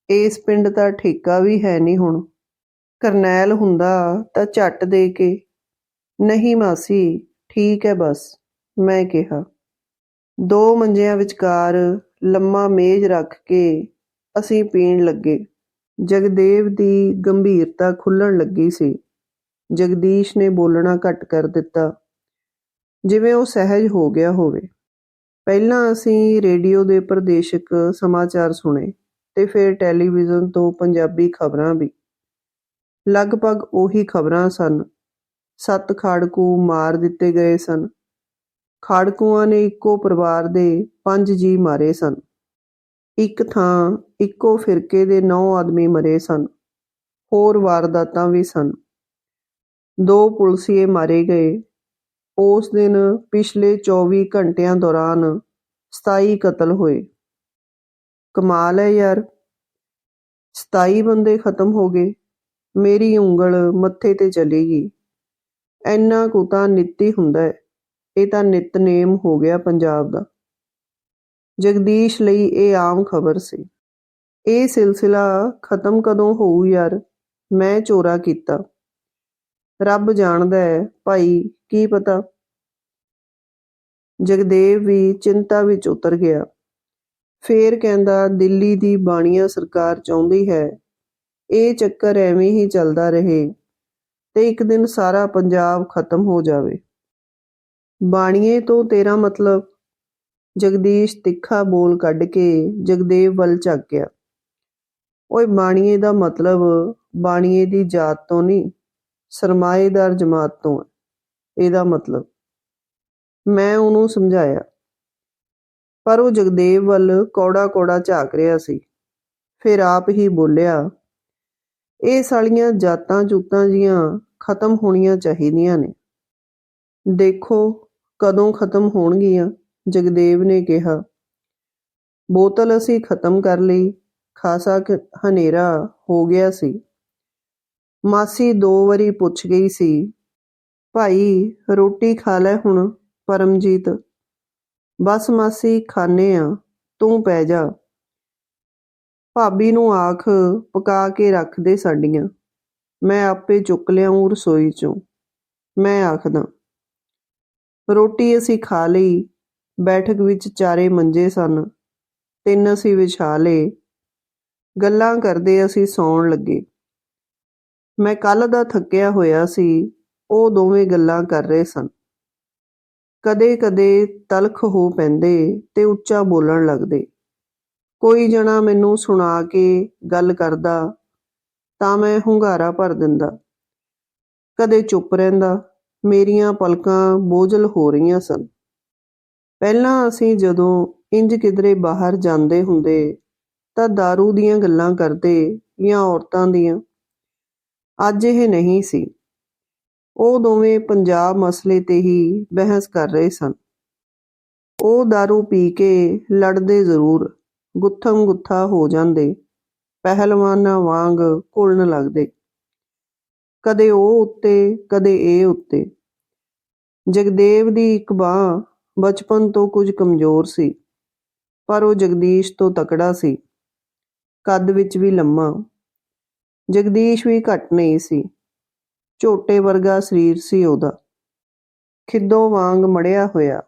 ਇਸ ਪਿੰਡ ਦਾ ਠੇਕਾ ਵੀ ਹੈ ਨਹੀਂ ਹੁਣ। ਕਰਨੈਲ ਹੁੰਦਾ ਤਾਂ ਝੱਟ ਦੇ ਕੇ, ਨਹੀਂ ਮਾਸੀ, ਠੀਕ ਹੈ ਬਸ, ਮੈਂ ਕਿਹਾ। ਦੋ ਮੰਜਿਆਂ ਵਿਚਕਾਰ ਲੰਮਾ ਮੇਜ਼ ਰੱਖ ਕੇ ਅਸੀਂ ਪੀਣ ਲੱਗੇ। ਜਗਦੇਵ ਦੀ ਗੰਭੀਰਤਾ ਖੁੱਲਣ ਲੱਗੀ ਸੀ। ਜਗਦੀਸ਼ ਨੇ ਬੋਲਣਾ ਘੱਟ ਕਰ ਦਿੱਤਾ। ਜਿਵੇਂ ਉਹ ਸਹਿਜ ਹੋ ਗਿਆ ਹੋਵੇ। ਪਹਿਲਾਂ ਅਸੀਂ ਰੇਡੀਓ ਦੇ ਪ੍ਰਦੇਸ਼ਕ ਸਮਾਚਾਰ ਸੁਣੇ ਅਤੇ ਫਿਰ ਟੈਲੀਵਿਜ਼ਨ ਤੋਂ ਪੰਜਾਬੀ ਖਬਰਾਂ ਵੀ। ਲਗਭਗ ਉਹੀ ਖਬਰਾਂ ਸਨ। ਸੱਤ ਖਾੜਕੂ ਮਾਰ ਦਿੱਤੇ ਗਏ ਸਨ। ਖਾੜਕੂਆਂ ਨੇ ਇੱਕੋ ਪਰਿਵਾਰ ਦੇ ਪੰਜ ਜੀ ਮਾਰੇ ਸਨ। ਇੱਕ ਥਾਂ ਇੱਕੋ ਫਿਰਕੇ ਦੇ 9 ਆਦਮੀ ਮਰੇ ਸਨ। ਹੋਰ ਵਾਰਦਾਤਾਂ ਵੀ ਸਨ। ਦੋ ਪੁਲਸੀਏ ਮਾਰੇ ਗਏ ਉਸ ਦਿਨ ਪਿਛਲੇ 24 ਘੰਟਿਆਂ ਦੌਰਾਨ 27 ਕਤਲ ਹੋਏ। ਕਮਾਲ ਹੈ ਯਾਰ। 27 ਬੰਦੇ ਖਤਮ ਹੋ ਗਏ। ਮੇਰੀ ਉਂਗਲ ਮੱਥੇ ਤੇ ਚਲੀ ਗਈ। ਇੰਨਾ ਕੁ ਤਾਂ ਨਿੱਤੀ ਹੁੰਦਾ ਹੈ। ਇਹ ਤਾਂ ਨਿਤਨੇਮ ਹੋ ਗਿਆ ਪੰਜਾਬ ਦਾ। ਜਗਦੀਸ਼ ਲਈ ਇਹ ਆਮ ਖਬਰ ਸੀ। ਇਹ ਸਿਲਸਿਲਾ ਖਤਮ ਕਦੋਂ ਹੋਊ ਯਾਰ? ਮੈਂ ਚੋਰਾ ਕੀਤਾ। ਰੱਬ ਜਾਣਦਾ ਹੈ। ਭਾਈ, ਕੀ ਪਤਾ? ਜਗਦੇਵ ਵੀ ਚਿੰਤਾ ਵਿੱਚ ਉਤਰ ਗਿਆ। ਫੇਰ ਕਹਿੰਦਾ, ਦਿੱਲੀ ਦੀ ਬਾਣੀਆ ਸਰਕਾਰ ਚਾਹੁੰਦੀ ਹੈ। ਇਹ ਚੱਕਰ ਐਵੇਂ ਹੀ ਚੱਲਦਾ ਰਹੇ ਤੇ ਇੱਕ ਦਿਨ ਸਾਰਾ ਪੰਜਾਬ ਖਤਮ ਹੋ ਜਾਵੇ। ਬਾਣੀਏ ਤੋਂ ਤੇਰਾ ਮਤਲਬ? ਜਗਦੀਸ਼ ਤਿੱਖਾ ਬੋਲ ਕੱਢ ਕੇ ਜਗਦੇਵ ਵੱਲ ਝੱਕ ਗਿਆ ਓਏ, ਬਾਣੀਏ ਦਾ ਮਤਲਬ? ਬਾਣੀਏ ਦੀ ਜਾਤ ਤੋਂ ਨਹੀਂ। ਸਰਮਾਏਦਾਰ ਜਮਾਤ ਤੋਂ ਹੈ। ਇਹਦਾ ਮਤਲਬ, ਮੈਂ ਉਹਨੂੰ ਸਮਝਾਇਆ। ਪਰ ਉਹ ਜਗਦੇਵ ਵੱਲ ਕੌੜਾ ਕੌੜਾ ਝਾਕ ਰਿਹਾ ਸੀ। ਫਿਰ ਆਪ ਹੀ ਬੋਲਿਆ, ਇਹ ਸਾਲੀਆਂ ਜਾਤਾਂ ਜੂਤਾਂ ਜੀਆਂ ਖਤਮ ਹੋਣੀਆਂ ਚਾਹੀਦੀਆਂ ਨੇ। ਦੇਖੋ ਕਦੋਂ ਖਤਮ ਹੋਣਗੀਆਂ, ਜਗਦੇਵ ਨੇ ਕਿਹਾ। ਬੋਤਲ ਅਸੀਂ ਖਤਮ ਕਰ ਲਈ, ਖਾਸਾ ਕੁ ਹਨੇਰਾ ਹੋ ਗਿਆ ਸੀ। ਮਾਸੀ ਦੋ ਵਾਰੀ ਪੁੱਛ ਗਈ ਸੀ, ਭਾਈ, ਰੋਟੀ ਖਾ ਲੈ ਹੁਣ, ਪਰਮਜੀਤ। ਬਸ ਮਾਸੀ ਖਾਣੇ ਆ, ਤੂੰ ਪੈ ਜਾ। ਭਾਬੀ ਨੂੰ ਆਖ ਪਕਾ ਕੇ ਰੱਖ ਦੇ ਸਾਡੀਆਂ। ਮੈਂ ਆਪੇ ਚੁੱਕ ਲਿਆਉਂ ਰਸੋਈ ਚੋਂ। ਮੈਂ ਆਖਦਾ, ਰੋਟੀ ਅਸੀਂ ਖਾ ਲਈ, ਬੈਠਕ ਵਿੱਚ ਚਾਰੇ ਮੰਜੇ ਸਨ, ਤਿੰਨ ਅਸੀਂ ਵਿਛਾ ਲਏ। ਗੱਲਾਂ ਕਰਦੇ ਅਸੀਂ ਸੌਣ ਲੱਗੇ। ਮੈਂ ਕੱਲ੍ਹ ਦਾ ਥੱਕਿਆ ਹੋਇਆ ਸੀ, ਉਹ ਦੋਵੇਂ ਗੱਲਾਂ ਕਰ ਰਹੇ ਸਨ। ਕਦੇ-ਕਦੇ ਤਲਖ ਹੋ ਪੈਂਦੇ ਤੇ ਉੱਚਾ ਬੋਲਣ ਲੱਗਦੇ। ਕੋਈ ਜਣਾ ਮੈਨੂੰ ਸੁਣਾ ਕੇ ਗੱਲ ਕਰਦਾ ਤਾਂ ਮੈਂ ਹੁੰਗਾਰਾ ਭਰ ਦਿੰਦਾ। ਕਦੇ ਚੁੱਪ ਰਹਿੰਦਾ, ਮੇਰੀਆਂ ਪਲਕਾਂ ਬੋਝਲ ਹੋ ਰਹੀਆਂ ਸਨ। ਪਹਿਲਾਂ ਅਸੀਂ ਜਦੋਂ ਇੰਜ ਕਿਧਰੇ ਬਾਹਰ ਜਾਂਦੇ ਹੁੰਦੇ ਤਾਂ दारू ਦੀਆਂ ਗੱਲਾਂ ਕਰਦੇ ਜਾਂ ਔਰਤਾਂ ਦੀਆਂ ਅੱਜ ਇਹ ਨਹੀਂ ਸੀ। ਉਹ ਦੋਵੇਂ ਪੰਜਾਬ ਮਸਲੇ ਤੇ ਹੀ ਬਹਿਸ ਕਰ ਰਹੇ ਸਨ। ਉਹ दारू ਪੀ ਕੇ ਲੜਦੇ ਜ਼ਰੂਰ, ਗੁੱਥਮ ਗੁੱਥਾ ਹੋ ਜਾਂਦੇ, ਪਹਿਲਵਾਨਾਂ ਵਾਂਗ ਘੁਲਣ ਲੱਗਦੇ। ਕਦੇ ਉਹ ਉੱਤੇ, ਕਦੇ ਇਹ ਉੱਤੇ। ਜਗਦੇਵ ਦੀ ਇੱਕ ਬਾਹ ਬਚਪਨ ਤੋਂ ਕੁਝ ਕਮਜ਼ੋਰ ਸੀ, ਪਰ ਉਹ ਜਗਦੀਸ਼ ਤੋਂ ਤਕੜਾ ਸੀ। ਕੱਦ ਵਿੱਚ ਵੀ ਲੰਮਾ ਜਗਦੀਸ਼ ਵੀ ਘੱਟ ਨਹੀਂ ਸੀ। ਝੋਟੇ ਵਰਗਾ ਸਰੀਰ ਸੀ ਉਹਦਾ। ਖਿੱਦੋ ਵਾਂਗ ਮੜਿਆ ਹੋਇਆ।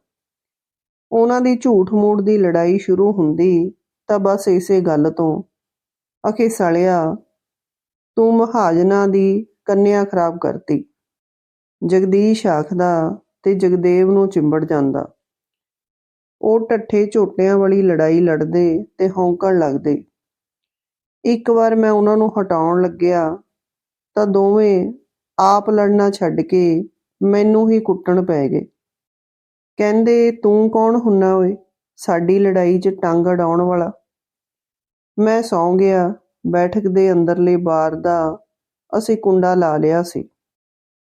ਉਹਨਾਂ ਦੀ ਝੂਠ ਮੂਠ ਦੀ ਲੜਾਈ ਸ਼ੁਰੂ ਹੁੰਦੀ ਤਾਂ ਬਸ ਇਸੇ ਗੱਲ ਤੋਂ। ਅਖੇ ਸਲਿਆ, ਤੂੰ ਮਹਾਜਨਾ ਦੀ ਕੰਨਿਆ ਖਰਾਬ ਕਰਤੀ। ਜਗਦੀਸ਼ ਆਖਦਾ ਤੇ ਜਗਦੇਵ ਨੂੰ ਚਿੰਬੜ ਜਾਂਦਾ। ਉਹ ਟੱਠੇ ਝੋਟਿਆਂ ਵਾਲੀ ਲੜਾਈ ਲੜਦੇ ਤੇ ਹੌਂਕਣ ਲੱਗਦੇ। ਇੱਕ ਵਾਰ ਮੈਂ ਉਹਨਾਂ ਨੂੰ ਹਟਾਉਣ ਲੱਗਿਆ ਤਾਂ ਦੋਵੇਂ ਆਪ ਲੜਨਾ ਛੱਡ ਕੇ ਮੈਨੂੰ ਹੀ ਕੁੱਟਣ ਪੈ ਗਏ। ਕਹਿੰਦੇ, ਤੂੰ ਕੌਣ ਹੁੰਨਾ ਓਏ? ਸਾਡੀ ਲੜਾਈ 'ਚ ਟੰਗ ਅਡਾਉਣ ਵਾਲਾ। ਮੈਂ ਸੌਂ ਗਿਆ। ਬੈਠਕ ਦੇ ਅੰਦਰਲੇ ਬਾਰ ਦਾ ਅਸੀਂ ਕੁੰਡਾ ਲਾ ਲਿਆ ਸੀ।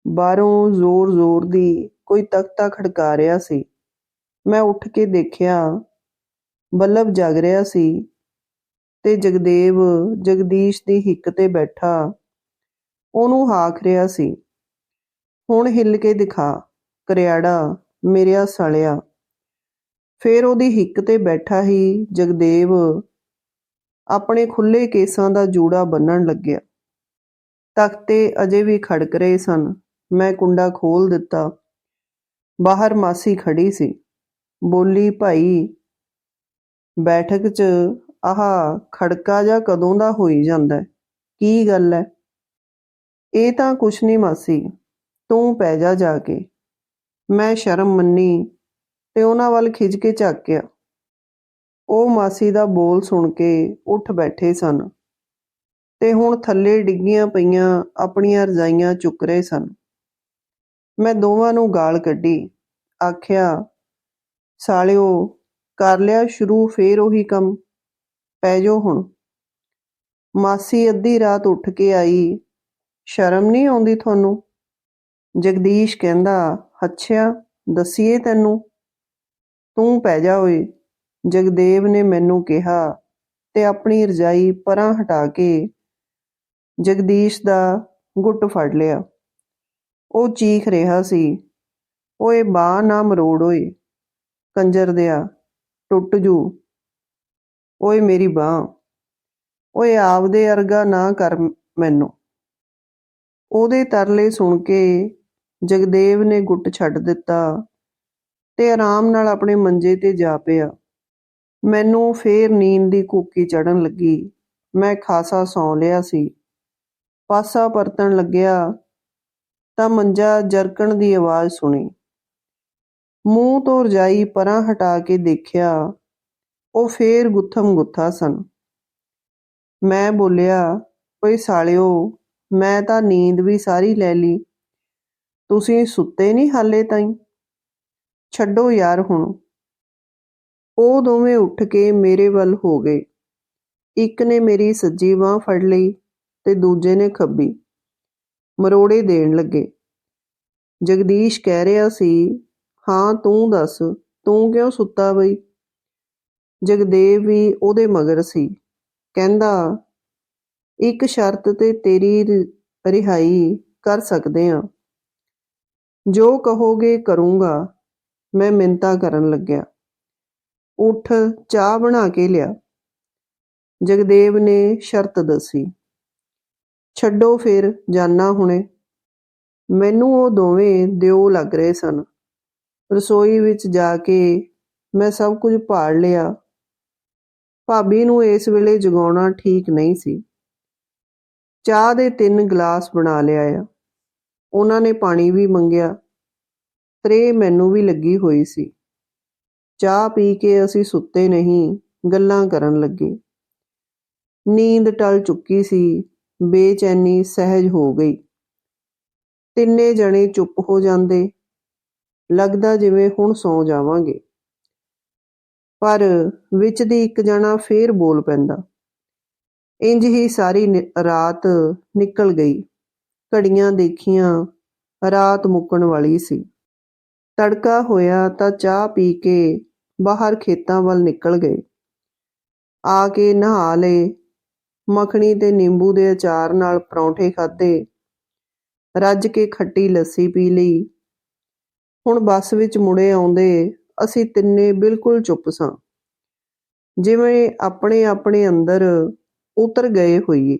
ਬਾਹਰੋਂ ਜ਼ੋਰ-ਜ਼ੋਰ ਦੀ ਕੋਈ ਤਖਤਾ ਖੜਕਾ ਰਿਹਾ ਸੀ। ਮੈਂ ਉੱਠ ਕੇ ਦੇਖਿਆ, ਬੱਲਬ ਜਗ ਰਿਹਾ ਸੀ। ਤੇ ਜਗਦੇਵ ਜਗਦੀਸ਼ ਦੀ ਹਿੱਕ ਤੇ ਬੈਠਾ। ਉਹਨੂੰ ਹਾਕ ਰਿਹਾ ਸੀ। ਹੁਣ ਹਿੱਲ ਕੇ ਦਿਖਾ, ਕਰਿਆੜਾ, ਮੇਰਿਆ ਸਲਿਆ। ਫੇਰ ਉਹਦੀ ਹਿੱਕ ਤੇ ਬੈਠਾ ਹੀ ਜਗਦੇਵ ਆਪਣੇ ਖੁੱਲੇ ਕੇਸਾਂ ਦਾ ਜੂੜਾ ਬੰਨਣ ਲੱਗਿਆ। ਤਖਤੇ ਅਜੇ ਵੀ ਖੜਕ ਰਹੇ ਸਨ। ਮੈਂ ਕੁੰਡਾ ਖੋਲ ਦਿੱਤਾ। ਬਾਹਰ ਮਾਸੀ ਖੜੀ ਸੀ। ਬੋਲੀ, ਭਾਈ, ਬੈਠਕ 'ਚ ਆਹ, ਖੜਕਾ ਜਾਂ ਕਦੋਂ ਦਾ ਹੋਈ ਜਾਂਦਾ ਕੀ ਗੱਲ ਹੈ? ਇਹ ਤਾਂ ਕੁਛ ਨਹੀਂ ਮਾਸੀ, ਤੂੰ ਪੈ ਜਾ ਜਾ ਕੇ। ਮੈਂ ਸ਼ਰਮ ਮੰਨੀ ਤੇ ਉਹਨਾਂ ਵੱਲ ਖਿੱਚ ਕੇ ਝਾਕਿਆ। ਉਹ ਮਾਸੀ ਦਾ ਬੋਲ ਸੁਣ ਕੇ ਉੱਠ ਬੈਠੇ ਸਨ ਤੇ ਹੁਣ ਥੱਲੇ ਡਿੱਗੀਆਂ ਪਈਆਂ ਆਪਣੀਆਂ ਰਜ਼ਾਈਆਂ ਚੁੱਕ ਰਹੇ ਸਨ। ਮੈਂ ਦੋਵਾਂ ਨੂੰ ਗਾਲ ਕੱਢੀ, ਆਖਿਆ, ਸਾਲਿਓ, ਕਰ ਲਿਆ ਸ਼ੁਰੂ, ਫੇਰ ਉਹੀ ਕੰਮ। ਪੈਜੋ ਹੁਣ। ਮਾਸੀ ਅੱਧੀ ਰਾਤ ਉੱਠ ਕੇ ਆਈ। ਸ਼ਰਮ ਨਹੀਂ ਆਉਂਦੀ ਤੁਹਾਨੂੰ? ਜਗਦੀਸ਼ ਕਹਿੰਦਾ ਅੱਛਾ ਦਸੀਏ ਤੈਨੂੰ। ਤੂੰ ਪੈ ਜਾ ਓਏ। ਜਗਦੇਵ ਨੇ ਮੈਨੂੰ ਕਿਹਾ ਤੇ ਆਪਣੀ ਰਜਾਈ ਪਰਾਂ ਹਟਾ ਕੇ ਜਗਦੀਸ਼ ਦਾ ਗੁੱਟ ਫੜ ਲਿਆ। ਉਹ ਚੀਖ ਰਿਹਾ ਸੀ, ਓਏ, ਬਾਹ ਨਾ ਮਰੋੜ ਓਏ। ਕੰਜਰ ਦਿਆ, ਟੁੱਟ ਜੂ। ਓਏ ਮੇਰੀ ਬਾਂਹ, ਓਏ ਆਪਦੇ ਅਰਗਾ ਨਾ ਕਰ ਮੈਨੂੰ। ਉਹਦੇ ਤਰਲੇ ਸੁਣ ਕੇ ਜਗਦੇਵ ਨੇ ਗੁੱਟ ਛੱਡ ਦਿੱਤਾ ਤੇ ਆਰਾਮ ਨਾਲ ਆਪਣੇ ਮੰਜੇ ਤੇ ਜਾ ਪਿਆ। ਮੈਨੂੰ ਫੇਰ ਨੀਂਦ ਦੀ ਕੂਕੀ ਚੜਨ ਲੱਗੀ। ਮੈਂ ਖਾਸਾ ਸੌਂ ਲਿਆ ਸੀ। ਪਾਸਾ ਪਰਤਣ ਲੱਗਿਆ ਤਾਂ ਮੰਜਾ ਜਰਕਣ ਦੀ ਆਵਾਜ਼ ਸੁਣੀ। ਮੂੰਹ ਤੋਂ ਰਜਾਈ ਪਰਾਂ ਹਟਾ ਕੇ ਦੇਖਿਆ ਉਹ ਫੇਰ ਗੁੱਥਮ ਗੁੱਥਾ ਸਨ। ਮੈਂ ਬੋਲਿਆ, ਓਏ ਸਾਲਿਓ, ਮੈਂ ਤਾਂ ਨੀਂਦ ਵੀ ਸਾਰੀ ਲੈ ਲਈ। ਤੁਸੀਂ ਸੁੱਤੇ ਨਹੀਂ ਹਾਲੇ ਤਾਈਂ? ਛੱਡੋ ਯਾਰ ਹੁਣ। ਉਹ ਦੋਵੇਂ ਉੱਠ ਕੇ ਮੇਰੇ ਵੱਲ ਹੋ ਗਏ। ਇੱਕ ਨੇ ਮੇਰੀ ਸੱਜੀ ਬਾਹ ਫੜ ਲਈ ਤੇ ਦੂਜੇ ਨੇ ਖੱਬੀ ਮਰੋੜੇ ਦੇਣ ਲੱਗੇ। ਜਗਦੀਸ਼ ਕਹਿ ਰਿਹਾ ਸੀ, ਹਾਂ, ਤੂੰ ਦੱਸ, ਤੂੰ ਕਿਉਂ ਸੁੱਤਾ ਬਈ? ਜਗਦੇਵ ਵੀ ਉਹਦੇ ਮਗਰ ਸੀ। ਕਹਿੰਦਾ, ਇੱਕ ਸ਼ਰਤ ਤੇ ਤੇਰੀ ਰਿਹਾਈ ਕਰ ਸਕਦੇ ਆ। ਜੋ ਕਹੋਗੇ ਕਰੂੰਗਾ, ਮੈਂ ਮਿੰਤਾ ਕਰਨ ਲੱਗਿਆ ਉੱਠ, ਚਾਹ ਬਣਾ ਕੇ ਲਿਆ। ਜਗਦੇਵ ਨੇ ਸ਼ਰਤ ਦੱਸੀ। ਛੱਡੋ ਫਿਰ, ਜਾਨਾ ਹੁਣੇ। ਮੈਨੂੰ ਉਹ ਦੋਵੇਂ ਦਿਓ ਲੱਗ ਰਹੇ ਸਨ। ਰਸੋਈ ਵਿੱਚ ਜਾ ਕੇ ਮੈਂ ਸਭ ਕੁਝ ਭਾੜ ਲਿਆ। ਭਾਬੀ ਨੂੰ ਇਸ ਵੇਲੇ ਜਗਾਉਣਾ ਠੀਕ ਨਹੀਂ ਸੀ। ਚਾਹ ਦੇ ਤਿੰਨ ਗਲਾਸ ਬਣਾ ਲਿਆ ਆ। ਉਹਨਾਂ ਨੇ ਪਾਣੀ ਵੀ ਮੰਗਿਆ। ਤਰੇ ਮੈਨੂੰ ਵੀ ਲੱਗੀ ਹੋਈ ਸੀ। ਚਾਹ ਪੀ ਕੇ ਅਸੀਂ ਸੁੱਤੇ ਨਹੀਂ, ਗੱਲਾਂ ਕਰਨ ਲੱਗੇ। ਨੀਂਦ ਟਲ ਚੁੱਕੀ ਸੀ, ਬੇਚੈਨੀ ਸਹਿਜ ਹੋ ਗਈ। ਤਿੰਨੇ ਜਣੇ ਚੁੱਪ ਹੋ ਜਾਂਦੇ। ਲੱਗਦਾ ਜਿਵੇਂ ਹੁਣ ਸੌ ਜਾਵਾਂਗੇ। ਪਰ ਵਿੱਚ ਦੀ ਇੱਕ ਜਣਾ ਫੇਰ ਬੋਲ ਪੈਂਦਾ। ਇੰਜ ਹੀ ਸਾਰੀ ਨਿ- ਰਾਤ ਨਿਕਲ ਗਈ। ਘੜੀਆਂ ਦੇਖੀਆਂ, ਰਾਤ ਮੁੱਕਣ ਵਾਲੀ ਸੀ। ਤੜਕਾ ਹੋਇਆ ਤਾਂ ਚਾਹ ਪੀ ਕੇ ਬਾਹਰ ਖੇਤਾਂ ਵੱਲ ਨਿਕਲ ਗਏ। ਆ ਕੇ ਨਹਾ ਲਏ। ਮੱਖਣੀ ਤੇ ਨਿੰਬੂ ਦੇ ਅਚਾਰ ਨਾਲ ਪਰੌਂਠੇ ਖਾਧੇ। ਰੱਜ ਕੇ ਖੱਟੀ ਲੱਸੀ ਪੀ ਲਈ। ਹੁਣ ਬੱਸ ਵਿੱਚ ਮੁੜੇ ਆਉਂਦੇ ਅਸੀਂ ਤਿੰਨੇ ਬਿਲਕੁਲ ਚੁੱਪ ਸਾਂ। ਜਿਵੇਂ ਆਪਣੇ ਆਪਣੇ ਅੰਦਰ ਉਤਰ ਗਏ ਹੋਈਏ।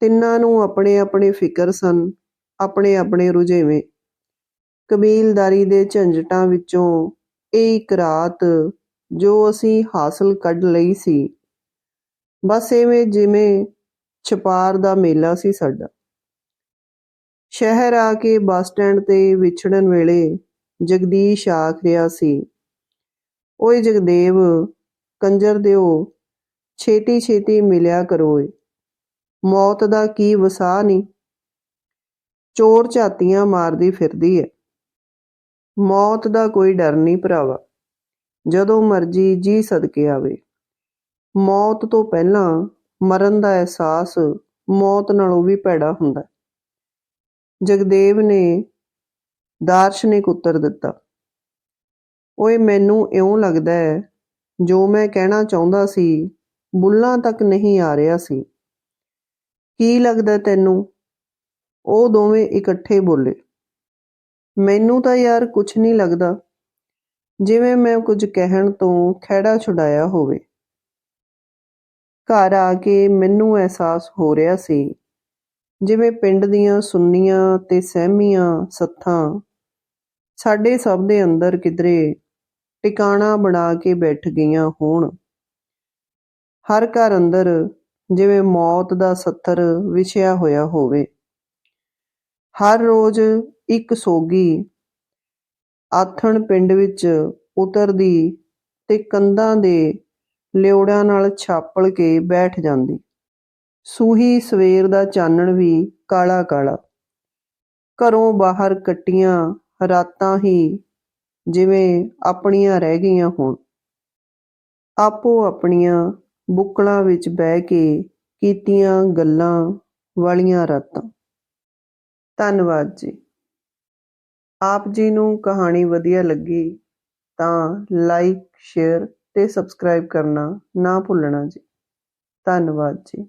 ਤਿੰਨਾਂ ਨੂੰ ਆਪਣੇ ਆਪਣੇ ਫਿਕਰ ਸਨ, ਆਪਣੇ ਆਪਣੇ ਰੁਝੇਵੇਂ। ਕਬੀਲਦਾਰੀ ਦੇ ਝੰਜਟਾਂ ਵਿੱਚੋਂ ਇਹ ਇੱਕ ਰਾਤ ਜੋ ਅਸੀਂ ਹਾਸਲ ਕੱਢ ਲਈ ਸੀ। ਬਸ ਐਵੇਂ ਜਿਵੇਂ ਛਪਾਰ ਦਾ ਮੇਲਾ ਸੀ ਸਾਡਾ। ਸ਼ਹਿਰ ਆ ਕੇ ਬੱਸ ਸਟੈਂਡ ਤੇ ਵਿਛੜਨ ਵੇਲੇ ਜਗਦੀਸ਼ ਆਖ ਰਿਹਾ ਸੀ, ਓਏ ਜਗਦੇਵ, ਕੰਜਰ ਦਿਓ ਛੇਤੀ ਛੇਤੀ ਮਿਲਿਆ ਕਰੋ ਏ ਮੌਤ ਦਾ ਕੀ ਵਸਾ ਨਹੀਂ ਚੋਰ ਝਾਤੀਆਂ ਮਾਰਦੀ ਫਿਰਦੀ ਹੈ ਮੌਤ ਦਾ ਕੋਈ ਡਰ ਨਹੀਂ ਭਰਾਵਾ। ਜਦੋਂ ਮਰਜ਼ੀ ਜੀ ਸਦਕੇ ਆਵੇ। ਮੌਤ ਤੋਂ ਪਹਿਲਾਂ ਮਰਨ ਦਾ ਅਹਿਸਾਸ ਮੌਤ ਨਾਲੋਂ ਵੀ ਭੈੜਾ ਹੁੰਦਾ ਜਗਦੇਵ ਨੇ ਦਾਰਸ਼ਨਿਕ ਉੱਤਰ ਦਿੱਤਾ। ਓਏ, ਮੈਨੂੰ ਇਉਂ ਲੱਗਦਾ ਹੈ, ਜੋ ਮੈਂ ਕਹਿਣਾ ਚਾਹੁੰਦਾ ਸੀ, ਬੁੱਲਾਂ ਤੱਕ ਨਹੀਂ ਆ ਰਿਹਾ ਸੀ। ਕੀ ਲੱਗਦਾ ਤੈਨੂੰ? ਉਹ ਦੋਵੇਂ ਇਕੱਠੇ ਬੋਲੇ। ਮੈਨੂੰ ਤਾਂ ਯਾਰ ਕੁਝ ਨਹੀਂ ਲੱਗਦਾ, ਜਿਵੇਂ ਮੈਂ ਕੁਝ ਕਹਿਣ ਤੋਂ ਖਹਿੜਾ ਛੁਡਾਇਆ ਹੋਵੇ। ਘਰ ਆ ਕੇ ਮੈਨੂੰ ਅਹਿਸਾਸ ਹੋ ਰਿਹਾ ਸੀ, ਜਿਵੇਂ ਪਿੰਡ ਦੀਆਂ ਸੁੰਨੀਆਂ ਤੇ ਸਹਿਮੀਆਂ ਸੱਥਾਂ ਸਾਡੇ ਸਭ ਦੇ ਅੰਦਰ ਕਿਧਰੇ ਟਿਕਾਣਾ ਬਣਾ ਕੇ ਬੈਠ ਗਈਆਂ ਹੋਣ। ਹਰ ਘਰ ਅੰਦਰ ਜਿਵੇਂ ਮੌਤ ਦਾ ਸੱਥਰ ਵਿਛਿਆ ਹੋਇਆ ਹੋਵੇ। ਹਰ ਰੋਜ਼ ਇੱਕ ਸੋਗੀ ਆਥਣ ਪਿੰਡ ਵਿੱਚ ਉਤਰਦੀ ਤੇ ਕੰਧਾਂ ਦੇ ਲਿਉੜਾਂ ਨਾਲ ਛਾਪਲ ਕੇ ਬੈਠ ਜਾਂਦੀ। ਸੂਹੀ ਸਵੇਰ ਦਾ ਚਾਨਣ ਵੀ ਕਾਲਾ ਕਾਲਾ ਘਰੋਂ ਬਾਹਰ ਕੱਟੀਆਂ ਰਾਤਾਂ ਹੀ ਜਿਵੇਂ ਆਪਣੀਆਂ ਰਹਿ ਗਈਆਂ ਹੋਣ। ਆਪੋ ਆਪਣੀਆਂ ਬੁੱਕਲਾਂ ਵਿੱਚ ਬਹਿ ਕੇ ਕੀਤੀਆਂ ਗੱਲਾਂ ਵਾਲੀਆਂ ਰਾਤਾਂ। ਧੰਨਵਾਦ ਜੀ। ਆਪ ਜੀ ਨੂੰ ਕਹਾਣੀ ਵਧੀਆ ਲੱਗੀ ਤਾਂ ਲਾਈਕ ਸ਼ੇਅਰ ਤੇ ਸਬਸਕ੍ਰਾਈਬ ਕਰਨਾ ਨਾ ਭੁੱਲਣਾ ਜੀ। ਧੰਨਵਾਦ ਜੀ।